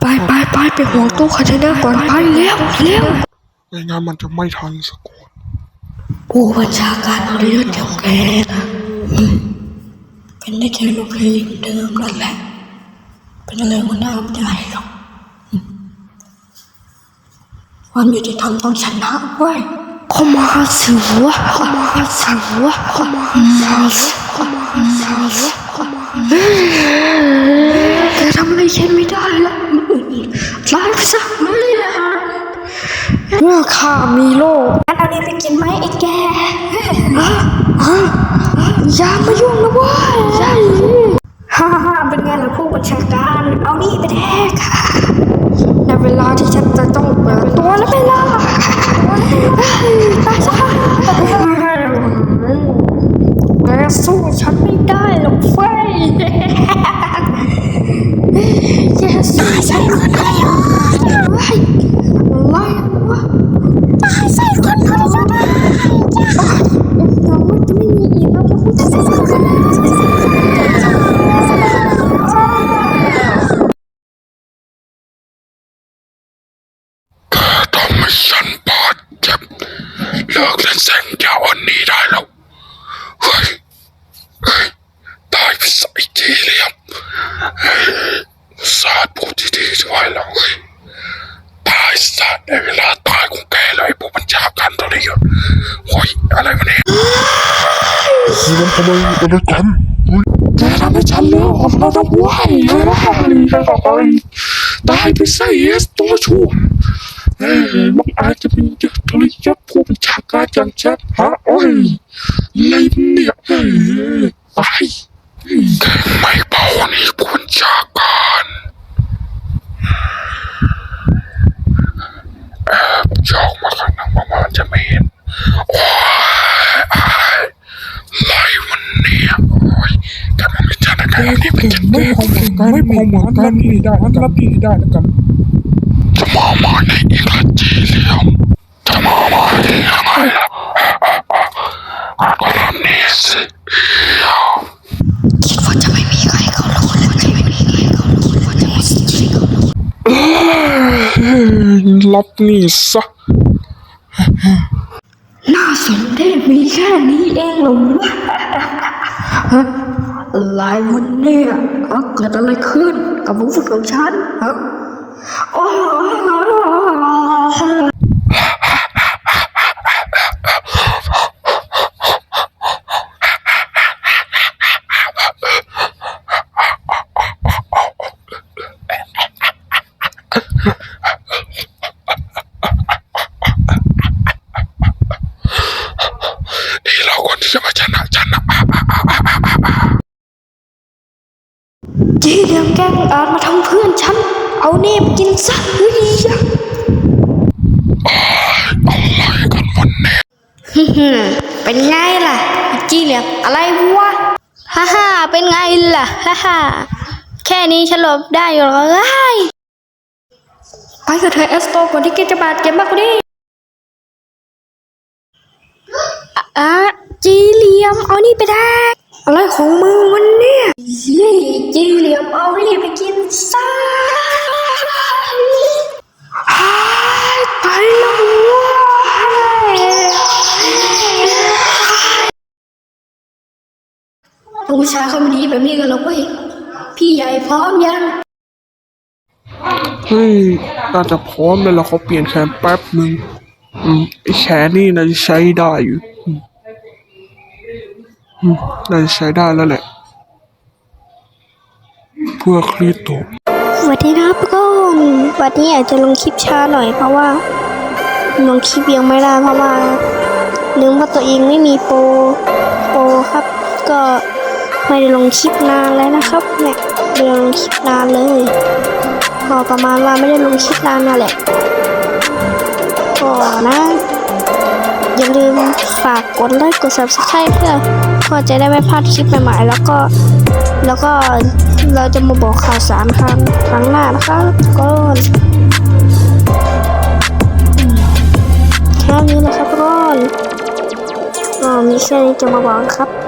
ไปไปไปไปห่วงตู้คอนเทนเนอร์ก่อนไปเร็วเร็วไม่งั้นมันจะไม่ทันสกอตผู้บัญชาการเอาเรื่องเดียวแกนะอืมเป็นได้แค่ลูกเพลงเดิมนั่นแหละ เป็นอะไรมันน่าไม่ได้หรอกอืมความยุติธรรมต้องชนะเว้ยเข้ามาสิวะเข้ามาสิวะเข้ามาสิเข้ามาสิเข้ามาเฮ้ยแกทำอะไรฉันไม่ได้ สักไม่ได้เมื่อข้ามีโลกงั้นเอานี้ไปกินไหมไอ้แกอย่ามายุ่งนะว้ยใช่ฮ่าฮ่าเป็นไงล่ะผู้บัญชาการ เอานี่ไปแทกในเวลาที่ฉันจะต้องเปิดตัวแล้วไม่ล่ะตายซะแกสู้ฉันไม่ได้หรอกเฟ้ยแกสู้ฉันไม่ได้หรอกเฮ้ยอะไรวะตายใส่คนเขาจะได้ยังไม่จะไม่มีอีกแล้วจะพูดจะใส่คน ทำให้ฉันบาดเจ็บเลิกเล่นแสงยาวอันนี้ได้แล้ว เฮ้ยเฮ้ยตายไปใส่ทีเหลี่ยมเฮ้ยสาดพูดที่ดีช่วยแล้วเฮ้ยตายสาดในเวลาตายของแกเลยผู้บัญชาการตัวนี้โอ้ยอะไรวะเนี่ยนี่มันทำไมอะไรกันแกทำให้ฉันเลี้ยวของเราต้องไหวเลยนะตายไปซะเอสตัวชั่ วเอ้ยมันอาจจะเป็นเจ้าทรยศผู้บัญชาการอย่างฉันฮะโอ้ยอะไรเนี่ยเฮ้ยไปไม่เบานี่ผู้บัญชาการแอบยอกมาข้างหลังว่ามันจะไม่เห็นโอ้ยอ้ายไรวันเนี่ยโอ้ยแกมองไม่ชัดนะแกนี่เป็นจะไม่พอเหมือนกันไม่พอเหมือนกันพี่ได้งั้นรับพี่ได้แล้วกันจะมา มาในอีกละจีเหลี่ยมจะมามาได้ยังไงล่ะก็ทำนี่สิคิดว่าจะไม่มีใครเขารู้และจะไม่มีใครเขารู้ว่าจะไม่มีใครเขารู้รับนี่ซะน่าสนเทศมีแค่นี้เองหรอวะฮะอะไรวันเนี่ยฮะเกิดอะไรขึ้นกับอาวุธของฉันฮะโอ้นี่เราคนที่จะมาชนะชนะ จีเดียม แกล้งอาจมาทำเพื่อนฉัน เอาเนบกินซะเฮ้ยยะอะไรกันวันนี้เป็นไงล่ะจี้เหลี่ยมอะไรวะฮ่าฮ่าเป็นไงล่ะฮ่าฮ่าแค่นี้ฉันหลบได้อยู่หรอเอ้ยไปกับเธอเอสโตก่อนที่แกจะบาดเจ็บมากกว่านี้อะจี้เหลี่ยมเอานี่ไปแดก อะไรของมึงวันเนี่ยยี่จีเหลี่ยมเอานี่ไปกินซะไปแล้วเว้ยผู้ชายเขาไม่ดีแบบนี้กันหรอกเว้ยพี่ใหญ่พร้อมยังเฮ้ยน่าจะพร้อมเลยแล้วเขาเปลี่ยนแขนแป๊บหนึ่งอืมไอแขนนี่น่าจะใช้ได้อยู่ อืมอืมน่าจะใช้ได้แล้วแหละ เพื่อคลีโตสวัสดีครับทุกคนวันนี้อาจจะลงคลิปช้าหน่อยเพราะว่า ลงคลิปยังไม่ได้เพราะว่าลืมว่าตัวเองไม่มีโปรโปรครับ ก็ไม่ได้ลงคลิปนานแล้วนะครับเนี่ยไม่ได้ลงคลิปนานเลยก็ประมาณว่าไม่ได้ลงคลิปนานนั่นแหละ อย่าลืมฝากกดไลค์กด subscribe เพื่อเพื่อจะได้ไม่พลาดคลิปใหม่ๆ แล้วก็แล้วก็เราจะมาบอกข่าวสารครั้งครั้งหน้านะคะก็แค่นี้นะครับทุกคนก็มีแค่นี้จะมาบอกครับ